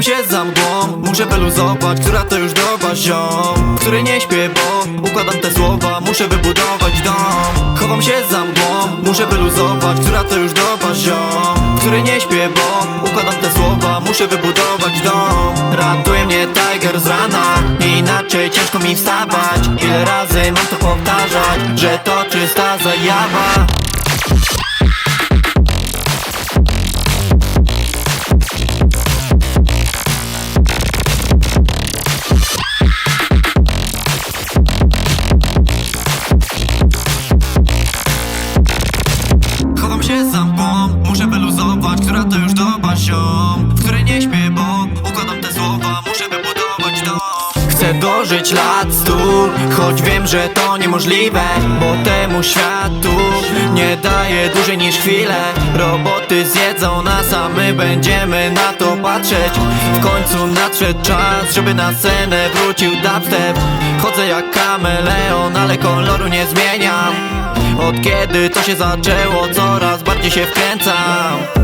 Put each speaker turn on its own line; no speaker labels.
Chowam się za mgłą, muszę wyluzować Która to już doba ziom W której nie śpię, bo układam te słowa Muszę wybudować dom. Chowam się za mgłą, muszę wyluzować Która to już doba ziom W której nie śpię, bo układam te słowa Muszę wybudować dom. Ratuje mnie Tiger z rana. Inaczej ciężko mi wstawać. Ile razy mam to powtarzać Że to czysta zajawa. Chowam się za muszę wyluzować Która to już doba dożyć lat stu. Choć wiem, że to niemożliwe Bo temu światu nie daje dłużej niż chwilę. Roboty zjedzą nas, a my będziemy na to patrzeć. W końcu nadszedł czas, żeby na scenę wrócił dubstep. Chodzę jak kameleon, ale koloru nie zmieniam. Od kiedy to się zaczęło, coraz bardziej się wkręcam